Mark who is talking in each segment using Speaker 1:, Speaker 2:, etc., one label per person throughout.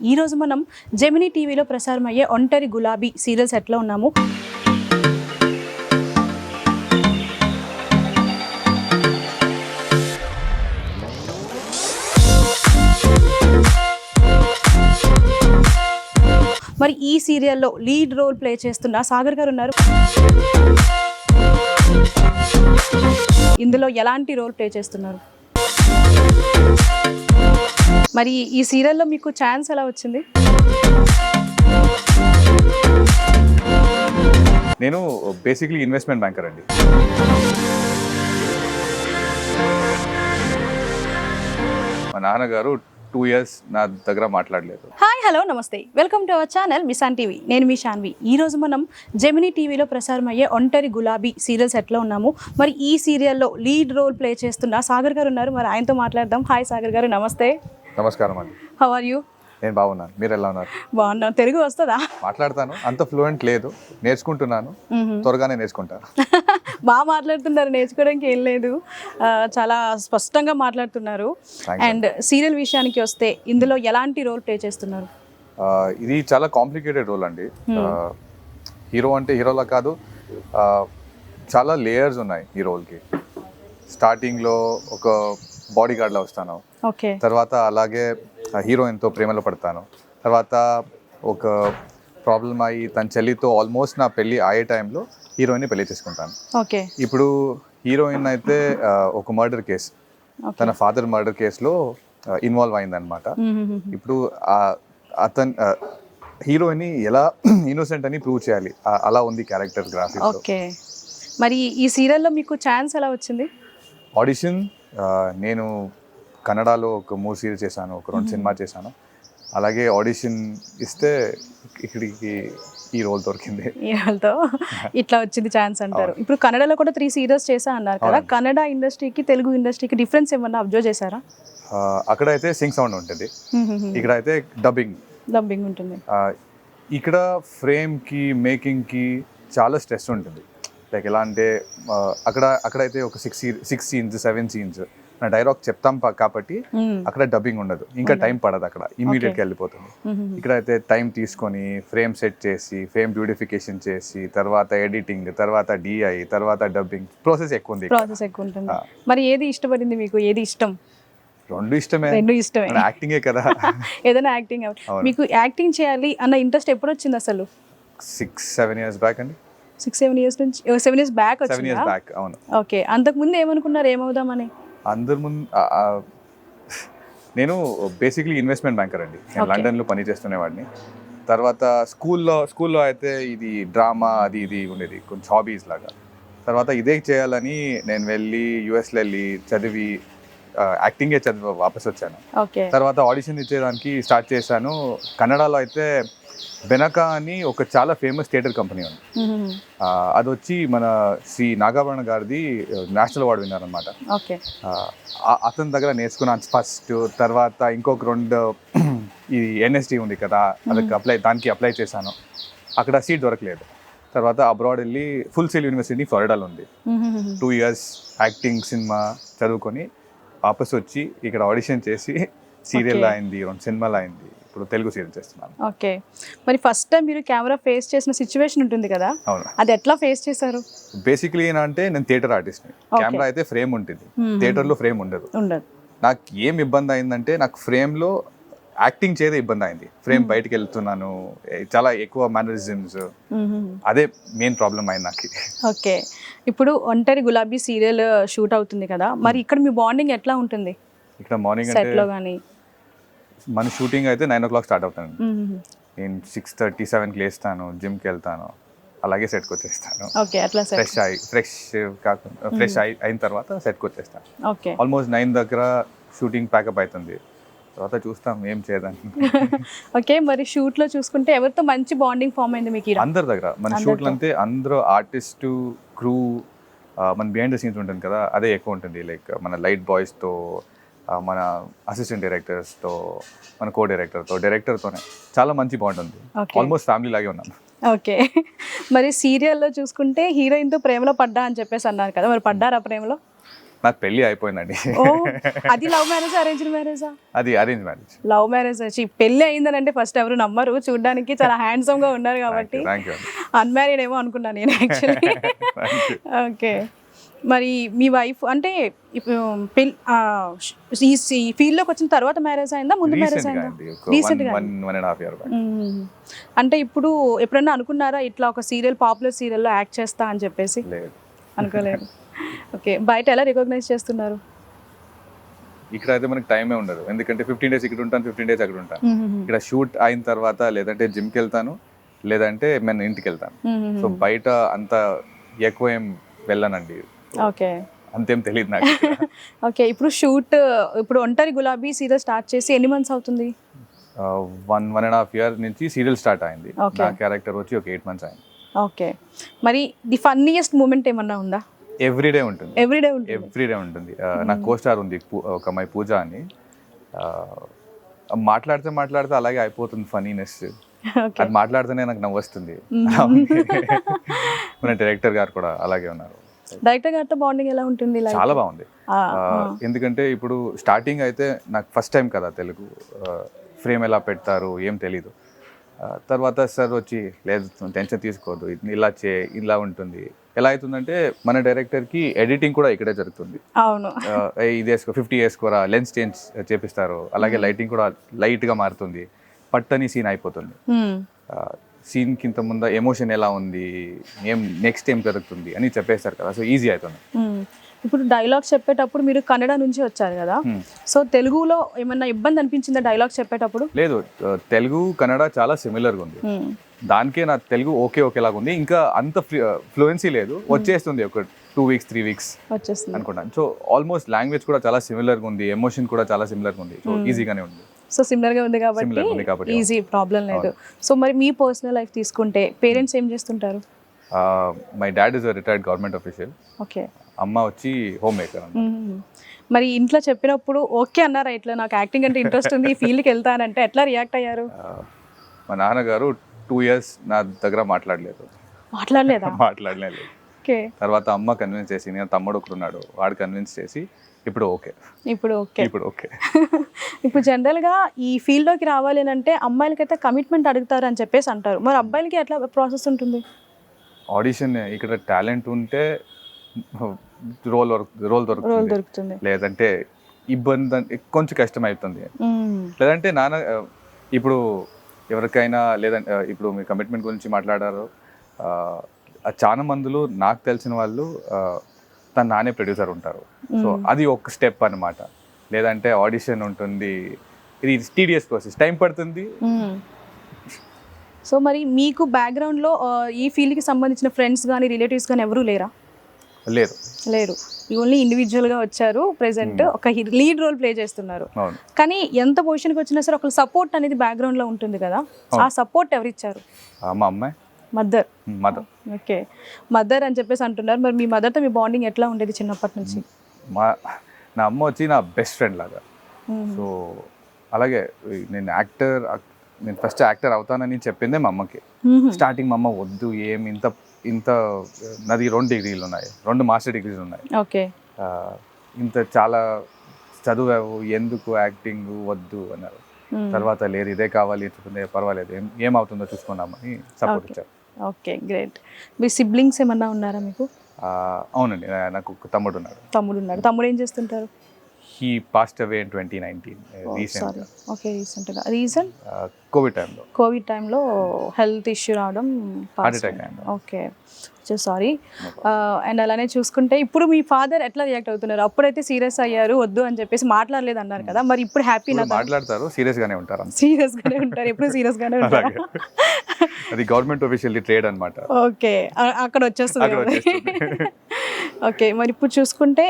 Speaker 1: ఈరోజు మనం జెమినీ టీవీలో ప్రసారం అయ్యే ఒంటరి గులాబీ సీరియల్ సెట్లో ఉన్నాము. మరి ఈ సీరియల్లో లీడ్ రోల్ ప్లే చేస్తున్న సాగర్ గారు ఉన్నారు. ఇందులో ఎలాంటి రోల్ ప్లే చేస్తున్నారు? మరి ఈ సీరియల్లో మీకు ఛాన్స్ ఎలా వచ్చింది?
Speaker 2: నేను బేసిక్లీ ఇన్వెస్ట్మెంట్ బ్యాంకర్ అండి. మా నాన్నగారు టూ ఇయర్స్ నా దగ్గర మాట్లాడలేదు.
Speaker 1: హాయ్ హలో నమస్తే. Welcome to our channel మిసాన్ TV. నేను మీ శాన్వి ఈ రోజు మనం జెమినీ టీవీలో ప్రసారం అయ్యే ఒంటరి గులాబీ సీరియల్ సెట్లో ఉన్నాము. మరి ఈ సీరియల్లో లీడ్ రోల్ ప్లే చేస్తున్న సాగర్ గారు ఉన్నారు. మరి ఆయనతో మాట్లాడదాం. హాయ్ సాగర్ గారు నమస్తే.
Speaker 2: నమస్కారం అండి.
Speaker 1: హౌ ఆర్ యూ
Speaker 2: నేను బాగున్నాను. మీరు ఎలా ఉన్నారు?
Speaker 1: బాగున్నాం తెలుగు వస్తుందా?
Speaker 2: మాట్లాడతాను. అంత ఫ్లూయెంట్ లేదు. నేర్చుకుంటున్నాను. త్వరగానే నేర్చుకుంటాను.
Speaker 1: బాగా మాట్లాడుతున్నారు. నేర్చుకోవడానికి ఏం లేదు. చాలా స్పష్టంగా మాట్లాడుతున్నారు. అండ్ సీరియల్ విషయానికి వస్తే ఇందులో ఎలాంటి రోల్ ప్లే చేస్తున్నారు?
Speaker 2: ఇది చాలా కాంప్లికేటెడ్ రోల్ అండి. హీరో అంటే హీరోలా కాదు. చాలా లేయర్స్ ఉన్నాయి ఈ రోల్కి స్టార్టింగ్లో ఒక బాడీ గార్డ్లా వస్తాను.
Speaker 1: ఓకే.
Speaker 2: తర్వాత అలాగే హీరోయిన్తో ప్రేమలో పడతాను. తర్వాత ఒక ప్రాబ్లం అయ్యి తన చెల్లితో ఆల్మోస్ట్ నా పెళ్ళి అయ్యే టైంలో హీరోయిన్ని పెళ్ళి చేసుకుంటాను. ఇప్పుడు హీరోయిన్ అయితే ఒక మర్డర్ కేసు. తన ఫాదర్ మర్డర్ కేసులో ఇన్వాల్వ్ అయిందనమాట ఇప్పుడు అతన్ హీరోయిన్ ఎలా ఇన్నోసెంట్ అని ప్రూవ్ చేయాలి? అలా ఉంది క్యారెక్టర్ గ్రాఫిక్స్
Speaker 1: ఓకే. మరి ఈ సీరియల్లో మీకు ఛాన్స్ ఎలా వచ్చింది?
Speaker 2: ఆడిషన్ నేను కన్నడలో ఒక మూడు సీరియల్ చేశాను ఒక రెండు సినిమా చేశాను. అలాగే ఆడిషన్ ఇస్తే ఇక్కడికి ఈ రోల్ దొరికింది.
Speaker 1: ఈ వాళ్ళతో ఇట్లా వచ్చింది ఛాన్స్ అంటారు. ఇప్పుడు కన్నడలో కూడా త్రీ సీరియల్స్ చేసా అన్నారు కదా. కన్నడ ఇండస్ట్రీకి తెలుగు ఇండస్ట్రీకి డిఫరెన్స్ ఏమన్నా అబ్జర్వ్ చేశారా?
Speaker 2: ఆ, అక్కడైతే సింగ్ సౌండ్ ఉంటుంది. ఇక్కడ అయితే డబ్బింగ్
Speaker 1: డబ్బింగ్ ఉంటుంది.
Speaker 2: ఇక్కడ ఫ్రేమ్కి మేకింగ్కి చాలా స్ట్రెస్ ఉంటుంది. లైక్ ఎలా అంటే అక్కడ అక్కడైతే ఒక six six scenes seven scenes నా డైలాగ్ చెప్తాం కాబట్టి. అక్కడ డబ్బింగ్ ఉండదు. ఇంకా టైం పడదు అక్కడ. ఇమీడియట్గా వెళ్ళిపోతుంది. ఇక్కడ అయితే టైం తీసుకొని ఫ్రేమ్ సెట్ చేసి ఫ్రేమ్ బ్యూటిఫికేషన్ చేసి తర్వాత ఎడిటింగ్ తర్వాత డిఐ తర్వాత డబ్బింగ్ ప్రాసెస్ ఎక్కువ ఉంది
Speaker 1: ప్రాసెస్ ఎక్కువ ఉంటుంది. మరి ఏది ఇష్టపడింది మీకు? ఏది ఇష్టం?
Speaker 2: రెండు ఇష్టమే.
Speaker 1: రెండు ఇష్టమే.
Speaker 2: యాక్టింగే కదా.
Speaker 1: ఏదైనా యాక్టింగ్. మీకు యాక్టింగ్ చేయాలి అన్న ఇంట్రెస్ట్ ఎప్పుడు వచ్చింది అసలు?
Speaker 2: సిక్స్ సెవెన్ ఇయర్స్ బ్యాక్ అండి.
Speaker 1: సిక్స్ సెవెన్ ఇయర్స్ నుంచి seven years back
Speaker 2: seven years back అవును.
Speaker 1: ఓకే అంతకు ముందు ఏమనుకున్నారు? ఏమవుదామని?
Speaker 2: అందరి ముందు నేను బేసిక్లీ ఇన్వెస్ట్మెంట్ బ్యాంకర్ అండి. నేను. లండన్లో పని చేస్తునేవాడిని. తర్వాత స్కూల్లో స్కూల్లో అయితే ఇది డ్రామా అది ఇది ఉండేది. కొంచెం హాబీస్ లాగా. తర్వాత ఇదే చేయాలని నేను వెళ్ళి యుఎస్లో వెళ్ళి చదివి యాక్టింగే చదివి వాపస్ వచ్చాను తర్వాత ఆడిషన్ ఇచ్చేదానికి స్టార్ట్ చేశాను. కన్నడలో అయితే బెనకా అని ఒక చాలా ఫేమస్ థియేటర్ కంపెనీ ఉంది. అది వచ్చి మన శ్రీ నాగాభరణ గారిది నేషనల్ అవార్డు విన్నారనమాట అతని దగ్గర నేర్చుకున్నాను ఫస్ట్ తర్వాత ఇంకొక రెండు ఇది ఎన్ఎస్టీ ఉంది కదా అదొక అప్లై దానికి అప్లై చేశాను. అక్కడ సీట్ దొరకలేదు. తర్వాత అబ్రాడ్ వెళ్ళి ఫుల్ సెల్ యూనివర్సిటీ ఫ్లోరిడాలో ఉంది. టూ ఇయర్స్ యాక్టింగ్ సినిమా చదువుకొని వాపస్ వచ్చి ఇక్కడ ఆడిషన్ చేసి సీరియల్ అయింది రెండు సినిమాలు అయింది ఇప్పుడు తెలుగు సీరియల్ చేస్తున్నాను.
Speaker 1: ఓకే. మరి ఫస్ట్ టైం మీరు కెమెరా ఫేస్ చేసిన సిచ్యువేషన్ ఉంటుంది కదా
Speaker 2: అవును.
Speaker 1: అది ఎట్లా ఫేస్ చేశారు?
Speaker 2: బేసిక్లీ ఏంటంటే నేను థియేటర్ ఆర్టిస్ట్ని. కెమెరా అయితే ఫ్రేమ్ ఉంటుంది. థియేటర్లో ఫ్రేమ్ ఉండదు.
Speaker 1: ఉండదు.
Speaker 2: నాకు ఏం ఇబ్బంది అయిందంటే నాకు ఫ్రేమ్లో యాక్టింగ్ చేయదే ఇబ్బంది అయింది. ఫ్రేమ్ బయటికి వెళ్తున్నాను. చాలా ఎక్కువ మేనరిజమ్స్ అదే మెయిన్ ప్రాబ్లం అయింది నాకు.
Speaker 1: ఓకే. ఇప్పుడు ఒంటరి గులాబీ సీరియల్ షూట్ అవుతుంది కదా మరి ఇక్కడ మీ బాండింగ్ ఎట్లా ఉంటుంది?
Speaker 2: ఇక్కడ మార్నింగ్ అంటే
Speaker 1: కానీ
Speaker 2: మన షూటింగ్ అయితే నైన్ ఓ క్లాక్ స్టార్ట్ అవుతాను నేను సిక్స్ థర్టీ సెవెన్కి లేస్తాను జిమ్కి వెళ్తాను అలాగే సెట్కి వచ్చేస్తాను.
Speaker 1: ఓకే అట్లా
Speaker 2: ఫ్రెష్ అయి ఫ్రెష్ కాకుండా ఫ్రెష్ అయి అయిన తర్వాత సెట్కి వచ్చేస్తాను.
Speaker 1: ఓకే
Speaker 2: ఆల్మోస్ట్ నైన్ దగ్గర షూటింగ్ ప్యాకప్ అవుతుంది. తర్వాత చూస్తాం ఏం చేయడానికి
Speaker 1: ఓకే మరి షూట్లో చూసుకుంటే ఎవరితో మంచి బాండింగ్ ఫామ్ అయింది మీకు?
Speaker 2: అందరి దగ్గర. మన. షూట్లు అంతే అందరూ ఆర్టిస్టు క్రూ మన బిహైండ్ ద సీన్స్ ఉంటుంది కదా అదే ఎక్కువ ఉంటుంది. లైక్ మన లైట్ బాయ్స్తో మన అసిస్టెంట్ డైరెక్టర్స్తో మన కో డైరెక్టర్తో డైరెక్టర్తోనే చాలా మంచి బాగుంటుంది
Speaker 1: Okay.
Speaker 2: ఆల్మోస్ట్ ఫ్యామిలీ లాగే ఉన్నాను
Speaker 1: ఓకే మరి సీరియల్లో చూసుకుంటే హీరోయిన్తో ప్రేమలో పడ్డా అని చెప్పేసి అన్నారు కదా మరి పడ్డారా ప్రేమలో?
Speaker 2: నాకు పెళ్ళి అయిపోయిందండి.
Speaker 1: ఓ అది లవ్ మ్యారేజ్ అరేంజ్డ్ మ్యారేజా
Speaker 2: అది అరేంజ్ మ్యారేజ్
Speaker 1: లవ్ మ్యారేజ్ వచ్చి పెళ్ళి అయిందనంటే ఫస్ట్ ఎవరు నమ్మరు చూడడానికి చాలా హ్యాండ్సమ్గా ఉన్నారు కాబట్టి. అన్మ్యారీడ్ ఏమో అనుకున్నాను నేను యాక్చువల్లీ ఓకే మరి మీ వైఫ్ అంటే ఈ ఫీల్డ్లోకి వచ్చిన తర్వాత మ్యారేజ్ అయిందా? ముందు మ్యారేజ్ అయిందా?
Speaker 2: అండి
Speaker 1: Recent గా
Speaker 2: one one and half year back
Speaker 1: hmm. అంటే ఇప్పుడు ఎప్పుడన్నా అనుకున్నారా ఇట్లా ఒక సీరియల్ పాపులర్ సీరియల్లో యాక్ట్ చేస్తా అని చెప్పేసి?
Speaker 2: లేదు.
Speaker 1: అనుకోలేదు. ఓకే. బయట ఎలా రికగ్నైజ్ చేస్తున్నారు?
Speaker 2: ఇక్కడ అయితే మనకి టైమే ఉండదు. ఎందుకంటే ఫిఫ్టీన్ డేస్ ఇక్కడ ఉంటాను ఫిఫ్టీన్ డేస్ అక్కడ ఉంటాను. ఇక్కడ షూట్ అయిన తర్వాత లేదంటే జిమ్కి వెళ్తాను లేదంటే నేను ఇంటికి వెళ్తాను. సో బయట అంత ఎక్కువ ఏం వెళ్ళనండి.
Speaker 1: ఓకే.
Speaker 2: అంతేం తెలియదు నాకు.
Speaker 1: ఓకే ఇప్పుడు షూట్ ఇప్పుడు ఒంటరి గులాబీ సీరియల్ స్టార్ట్ చేసి ఎన్ని మంత్స్ అవుతుంది?
Speaker 2: One one and half year నుంచి సీరియల్ స్టార్ట్ అయింది. నా క్యారెక్టర్ వచ్చి ఒక ఎయిట్ మంత్స్ అయింది.
Speaker 1: ఓకే. మరి ది ఫన్నీయెస్ట్ మూమెంట్ ఏమన్నా ఉందా?
Speaker 2: ఎవ్రీ డే ఉంటుంది.
Speaker 1: ఎవ్రీడే ఉంటుంది.
Speaker 2: ఎవ్రీ డే ఉంటుంది. ఆ, నా కో స్టార్ ఉంది ఒక అమ్మాయి పూజ అని మాట్లాడితే మాట్లాడితే అలాగే అయిపోతుంది ఫనీనెస్ అది మాట్లాడితేనే నాకు నవ్వు వస్తుంది. మన డైరెక్టర్ గారు కూడా అలాగే ఉన్నారు.
Speaker 1: డైరెక్టర్ గారితో బాండింగ్ ఎలా ఉంటుంది?
Speaker 2: చాలా బాగుంది. ఎందుకంటే ఇప్పుడు స్టార్టింగ్ అయితే నాకు ఫస్ట్ టైం కదా తెలుగు ఫ్రేమ్ ఎలా పెడతారు ఏం తెలీదు. తర్వాత సార్ వచ్చి లేదు టెన్షన్ తీసుకోవద్దు ఇలా చే ఇలా ఉంటుంది. ఎలా అవుతుందంటే మన డైరెక్టర్కి ఎడిటింగ్ కూడా ఇక్కడే జరుగుతుంది.
Speaker 1: అవును.
Speaker 2: ఇది వేసుకో ఫిఫ్టీ వేసుకోరా లెన్స్ చేంజ్ చేపిస్తారు. అలాగే లైటింగ్ కూడా లైట్గా మారుతుంది. పట్టని సీన్ అయిపోతుంది. సీన్ కింద ముంద ఎమోషన్ ఎలా ఉంది ఏం నెక్స్ట్ ఏం జరుగుతుంది అని చెప్పేస్తారు కదా. సో ఈజీ అవుతుంది.
Speaker 1: ఇప్పుడు డైలాగ్స్ చెప్పేటప్పుడు మీరు కన్నడ నుంచి వచ్చారు కదా. సో తెలుగులో ఏమన్నా ఇబ్బంది అనిపించిందా డైలాగ్స్ చెప్పేటప్పుడు?
Speaker 2: లేదు. తెలుగు కన్నడ చాలా సిమిలర్గా ఉంది.
Speaker 1: మ్మ్.
Speaker 2: దానికే నా తెలుగు ఓకే ఓకేలాగా ఉంది. ఇంకా అంత ఫ్లూయెన్సీ లేదు. వచ్చేస్తుంది ఒక టూ వీక్స్ త్రీ వీక్స్
Speaker 1: వచ్చేస్తుంది.
Speaker 2: అనుకుంటాను. సో ఆల్మోస్ట్ లాంగ్వేజ్ కూడా చాలా సిమిలర్గా ఉంది. ఎమోషన్ కూడా చాలా సిమిలర్గా ఉంది. సో ఈజీగానే ఉంది.
Speaker 1: సో సిమిలర్గా ఉంది కాబట్టి. ఈజీ ప్రాబ్లం లేదు. సో మరి మీ పర్సనల్ లైఫ్ తీసుకుంటే పేరెంట్స్ ఏం చేస్తుంటారు?
Speaker 2: My dad is retired government official
Speaker 1: okay
Speaker 2: అమ్మ వచ్చి హోమ్ మేకర్
Speaker 1: మరి ఇంట్లో చెప్పినప్పుడు ఓకే అన్నారా? ఇట్లా నాకు యాక్టింగ్ అంటే ఇంట్రెస్ట్ ఉంది ఈ ఫీల్డ్కి వెళ్తానంటే ఎట్లా రియాక్ట్ అయ్యారు?
Speaker 2: మా నాన్నగారు టూ ఇయర్స్ నా దగ్గర మాట్లాడలేదు.
Speaker 1: మాట్లాడలేదా?
Speaker 2: మాట్లాడలేదు.
Speaker 1: ఓకే
Speaker 2: తర్వాత అమ్మ కన్విన్స్ చేసి నేను తమ్ముడు ఒకడు ఉన్నాడు వాడు కన్విన్స్ చేసి ఇప్పుడు ఓకే
Speaker 1: ఇప్పుడు ఓకే
Speaker 2: ఇప్పుడు ఓకే
Speaker 1: ఇప్పుడు జనరల్గా ఈ ఫీల్డ్లోకి రావాలి అని అంటే అమ్మాయిలకైతే కమిట్మెంట్ అడుగుతారు అని చెప్పేసి అంటారు. మరి అబ్బాయిలకి ఎట్లా ప్రాసెస్ ఉంటుంది?
Speaker 2: ఆడిషన్ ఇక్కడ టాలెంట్ ఉంటే రోల్ రోల్
Speaker 1: రోల్
Speaker 2: దొరుకుతుంది. లేదంటే ఇబ్బంది కొంచెం కష్టం అవుతుంది. లేదంటే నాన్న ఇప్పుడు ఎవరికైనా లేదంటే ఇప్పుడు మీ కమిట్మెంట్ గురించి మాట్లాడారు. చాలా మందులు నాకు తెలిసిన వాళ్ళు తన నానే ప్రొడ్యూసర్ ఉంటారు. సో అది ఒక స్టెప్ అన్నమాట. లేదంటే ఆడిషన్ ఉంటుంది. ఇది టీడీఎస్ ప్రాసెస్ టైం పడుతుంది.
Speaker 1: సో మరి మీకు బ్యాక్గ్రౌండ్లో ఈ ఫీల్డ్కి సంబంధించిన ఫ్రెండ్స్ కానీ రిలేటివ్స్ కానీ ఎవరూ లేరా?
Speaker 2: లేదు
Speaker 1: లేరు. ఓన్లీ ఇండివిజువల్గా వచ్చారు. ప్రెసెంట్ ఒక లీడ్ రోల్ ప్లే చేస్తున్నారు. కానీ ఎంత పొజిషన్కి వచ్చినా సరే ఒక సపోర్ట్ అనేది బ్యాక్గ్రౌండ్లో ఉంటుంది కదా. ఆ సపోర్ట్ ఎవరు ఇచ్చారు
Speaker 2: ఆ, మా అమ్మాయి.
Speaker 1: మదర్
Speaker 2: మదర్
Speaker 1: ఓకే మదర్ అని చెప్పేసి అంటున్నారు. మరి మీ మదర్తో మీ బాండింగ్ ఎట్లా ఉండేది చిన్నప్పటి నుంచి?
Speaker 2: మా నా అమ్మ వచ్చి నా బెస్ట్ ఫ్రెండ్ లాగా. సో అలాగే నేను యాక్టర్ నేను ఫస్ట్ యాక్టర్ అవుతానని చెప్పిందే మా అమ్మకి.
Speaker 1: మ్మ్.
Speaker 2: స్టార్టింగ్ మా అమ్మ వద్దు ఏం ఇంత ఇంత నాది రెండు డిగ్రీలు ఉన్నాయి. రెండు మాస్టర్ డిగ్రీలు ఉన్నాయి.
Speaker 1: ఓకే
Speaker 2: ఇంత చాలా చదువావు ఎందుకు యాక్టింగ్ వద్దు అన్నారు. తర్వాత లేదు ఇదే కావాలి పర్వాలేదు ఏం ఏమవుతుందో చూసుకున్నామని సపోర్ట్. ఇచ్చారు.
Speaker 1: Okay great. మీ సిబ్లింగ్స్ ఏమన్నా ఉన్నారా మీకు?
Speaker 2: ఆ, అవునండి. నా- నాకు ఒక తమ్ముడు ఉన్నాడు.
Speaker 1: తమ్ముడు ఉన్నాడు. తమ్ముడు ఏం చేస్తుంటారు?
Speaker 2: He passed away in twenty nineteen recent
Speaker 1: okay రీసెంట్గా రీజన్
Speaker 2: కోవిడ్ టైంలో
Speaker 1: కోవిడ్ టైంలో హెల్త్ ఇష్యూ రావడం
Speaker 2: heart attack
Speaker 1: okay sorry and అలానే చూసుకుంటే ఇప్పుడు మీ ఫాదర్ ఎట్లా రియాక్ట్ అవుతున్నారు? అప్పుడైతే సీరియస్ అయ్యారు వద్దు అని చెప్పేసి మాట్లాడలేదు అన్నారు కదా మరి ఇప్పుడు హ్యాపీ
Speaker 2: మాట్లాడతారు సీరియస్ గానే ఉంటారు అంతే.
Speaker 1: సీరియస్ గానే ఉంటారు ఎప్పుడు సీరియస్ గానే ఉంటారు?
Speaker 2: అది గవర్నమెంట్ ఆఫీషియల్ ట్రేడ్ అనమాట
Speaker 1: ఓకే అక్కడ. వచ్చేస్తుంది. ఓకే మరి ఇప్పుడు చూసుకుంటే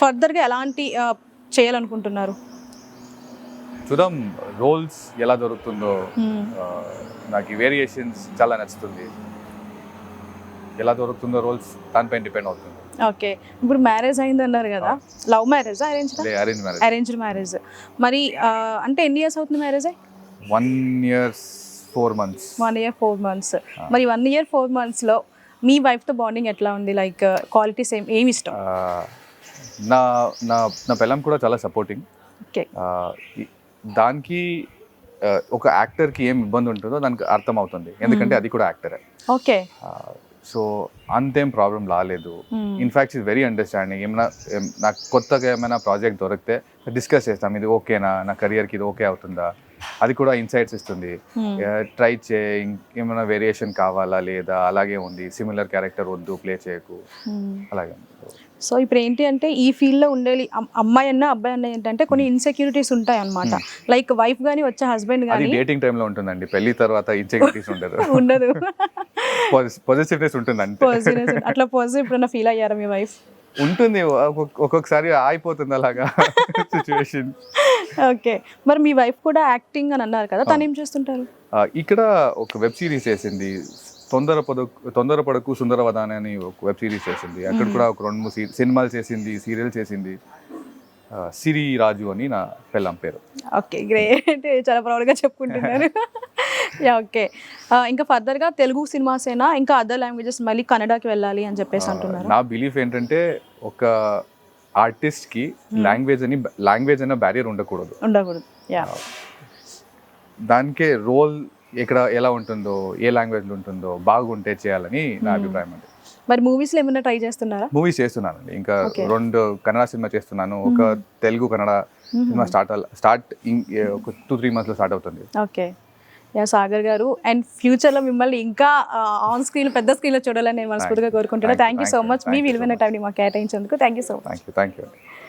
Speaker 1: ఫర్దర్గా ఎలాంటి చేయాలనుకుంటున్నారు?
Speaker 2: చూద్దాం. రోల్స్ ఎలా దొరుకుతుందో నాకు ఈ వేరియేషన్స్ చాలా నచ్చుతుంది. ఎలా దొరుకుతుందో రోల్స్ దానిపైన డిపెండ్ అవుతుంది.
Speaker 1: ఓకే. ఇప్పుడు మ్యారేజ్ అయింది అన్నారు కదా love marriage arrange
Speaker 2: arrange marriage.
Speaker 1: Arranged marriage. మరి అంటే ఎన్ని ఇయర్స్ అవుతుంది marriage?
Speaker 2: One years four months.
Speaker 1: One year four months. మరి వన్ ఇయర్ ఫోర్ మంత్స్లో మీ వైఫ్తో బాండింగ్ ఎట్లా ఉంది? లైక్ క్వాలిటీస్ ఏం ఏమి ఇష్టం?
Speaker 2: నా నా నా పిల్లం కూడా చాలా సపోర్టింగ్ దానికి ఒక యాక్టర్కి ఏం ఇబ్బంది ఉంటుందో దానికి అర్థం అవుతుంది ఎందుకంటే అది కూడా యాక్టరే.
Speaker 1: ఓకే.
Speaker 2: సో అంతేం ప్రాబ్లం రాలేదు. In fact is very understanding ఏమైనా నాకు కొత్తగా ఏమైనా ప్రాజెక్ట్ దొరికితే డిస్కస్ చేస్తాం. ఇది ఓకేనా నా కెరియర్కి ఇది ఓకే అవుతుందా? అది కూడా ఇన్సైట్స్ ఇస్తుంది. ట్రై చే ఇంకేమైనా వేరియేషన్ కావాలా లేదా అలాగే ఉంది సిమిలర్ క్యారెక్టర్ వద్దు ప్లే చేయకు. అలాగే ఉంది.
Speaker 1: సో ఇప్పుడు ఏంటి అంటే ఈ ఫీల్డ్లో ఉండే అమ్- అమ్మాయి అన్న అబ్బాయి అన్న ఏంటంటే కొన్ని ఇన్సెక్యూరిటీస్ ఉంటాయి అన్నమాట లైక్ వైఫ్ గానీ వచ్చే హస్బెండ్ గానీ
Speaker 2: డేటింగ్ టైంలో ఉంటుందండి. పెళ్ళి తర్వాత ఇన్సెక్యూరిటీస్ ఉండదు.
Speaker 1: ఉండదు.
Speaker 2: పాజిటివ్నెస్ ఉంటుంది అంతే.
Speaker 1: Positiveness ఉంటుంది. అట్లా పాజిటివ్ ఎప్పుడైనా ఫీల్ అయ్యారా మీ వైఫ్
Speaker 2: ఉంటుంది. ఒక్కొక్క- ఒక్కొక్కసారి అయిపోతుంది అలాగా సిచ్యువేషన్
Speaker 1: ఓకే. మరి మీ వైఫ్ కూడా యాక్టింగ్ అని అన్నారు కదా తను ఏం చేస్తుంటారు?
Speaker 2: ఇక్కడ ఒక వెబ్ సిరీస్ వేసింది తొందర పడకు తొందర పడకు సుందరవదాని అని ఒక వెబ్ సిరీస్ చేసింది. అక్కడ కూడా ఒక రెండు మూడు సినిమాలు చేసింది సీరియల్ చేసింది. సిరి రాజు అని నా పెళ్ళం పేరు.
Speaker 1: Okay great. చాలా ప్రౌడ్గా చెప్పుకుంటున్నారు. Yeah okay. ఇంకా ఫర్దర్గా తెలుగు సినిమాసేనా? ఇంకా అదర్ లాంగ్వేజెస్ మళ్ళీ కన్నడకి వెళ్ళాలి అని చెప్పేసి అంటున్నారు?
Speaker 2: నా బిలీఫ్ ఏంటంటే ఒక ఆర్టిస్ట్కి లాంగ్వేజ్ అని లాంగ్వేజ్ అనే బ్యారియర్ ఉండకూడదు.
Speaker 1: ఉండకూడదు.
Speaker 2: దానికే రోల్ ఇక్కడ ఎలా ఉంటుందో ఏ లాంగ్వేజ్లో ఉంటుందో బాగుంటే చేయాలని నా అభిప్రాయం అండి.
Speaker 1: మరి మూవీస్లో ఏమైనా ట్రై చేస్తున్నారా?
Speaker 2: మూవీస్ చేస్తున్నానండి. ఇంకా. రెండు కన్నడ సినిమా చేస్తున్నాను. ఒక Telugu Kannada cinema start start ఒక టూ త్రీ మంత్స్లో స్టార్ట్ అవుతుంది.
Speaker 1: Okay. Yeah Sagar garu. And ఫ్యూచర్లో మిమ్మల్ని ఇంకా ఆన్ స్క్రీన్ పెద్ద స్క్రీన్లో చూడాలని నేను మనస్ఫూర్తిగా కోరుకుంటున్నాను. థ్యాంక్ యూ సో మచ్ మీ విలువైన. టైంని మాకు కేటాయించేందుకు thank you so much
Speaker 2: thank you